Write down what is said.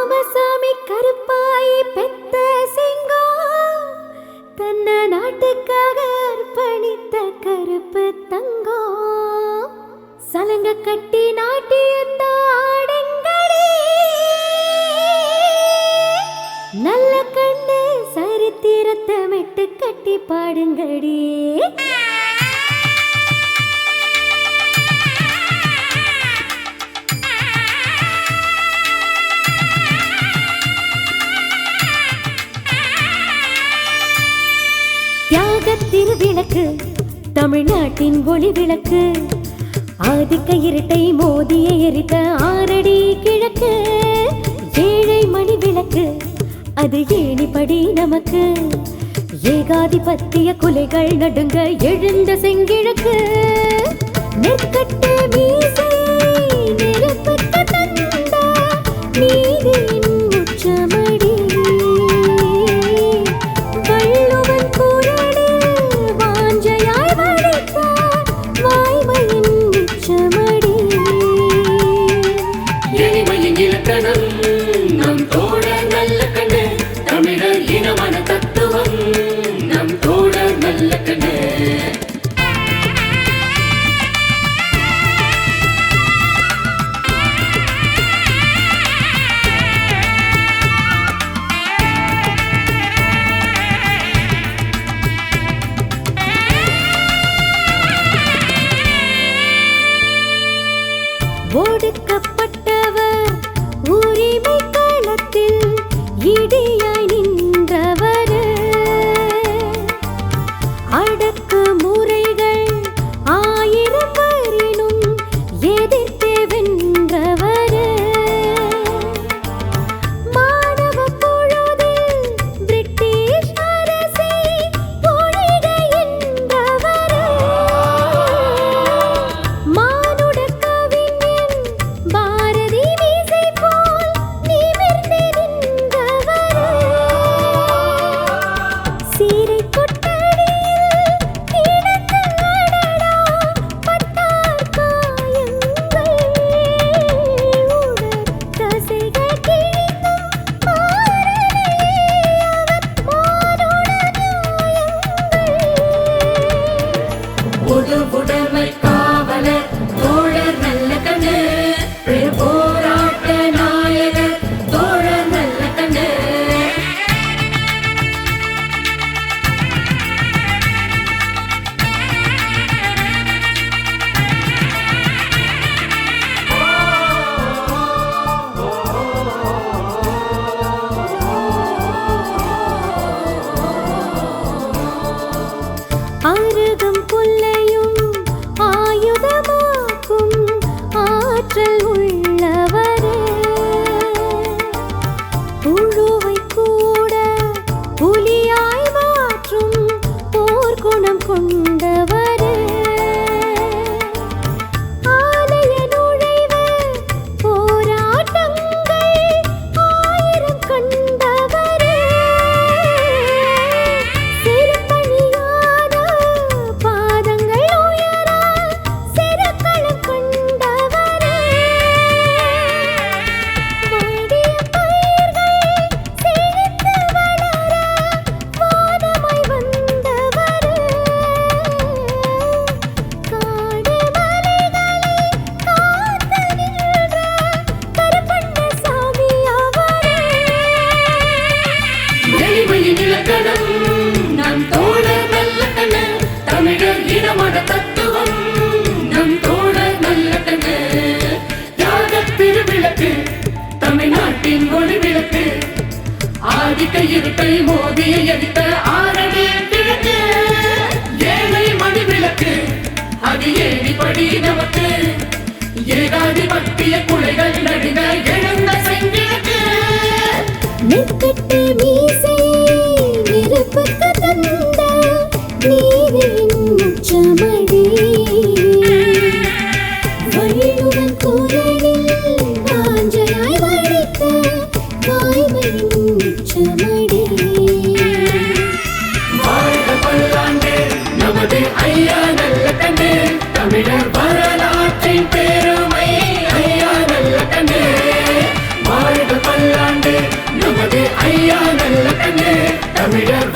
ராமசாமி கருப்பாய் பெத்த சிங்கம் தன்னை நாட்டுக்காக அர்ப்பணித்த கருப்பு தங்கம். சலங்க கட்டி நாட்டியத்தாடுங்களே நல்ல கண்ணு சரித்திரத்தை மெட்டு கட்டி பாடுங்கடி. விளக்கு தமிழ்நாட்டின் ஒளி விளக்கு. ஆதிக்க இருட்டை மோதிய எரித்த ஆரடி கிழக்கு. ஏழை மணி விளக்கு அது ஏணிப்படி நமக்கு. ஏகாதிபத்திய கொலைகள் நடுங்க எழுந்த செங்கிழக்கு. நெற்கட்டு மீசை இலக்கணம் நம் தோட நல்ல கண்ணு தமிழர் இனமான தத்துவம். நம் தோட நல்ல கண்ணு. ஓடுக்கு அடக்கு அருகம் புல்லையும் ஆயுதமாக்கும் ஆற்றல் உள்ளவரே. boy. நமது ஐயா நல்ல கண்ணு. தமிழர் வரலாற்றின் பெருமை. ஐயா நல்ல கண்ணு. வாழ்க பல்லாண்டு. நமது ஐயா நல்ல கண்ணு. தமிழர்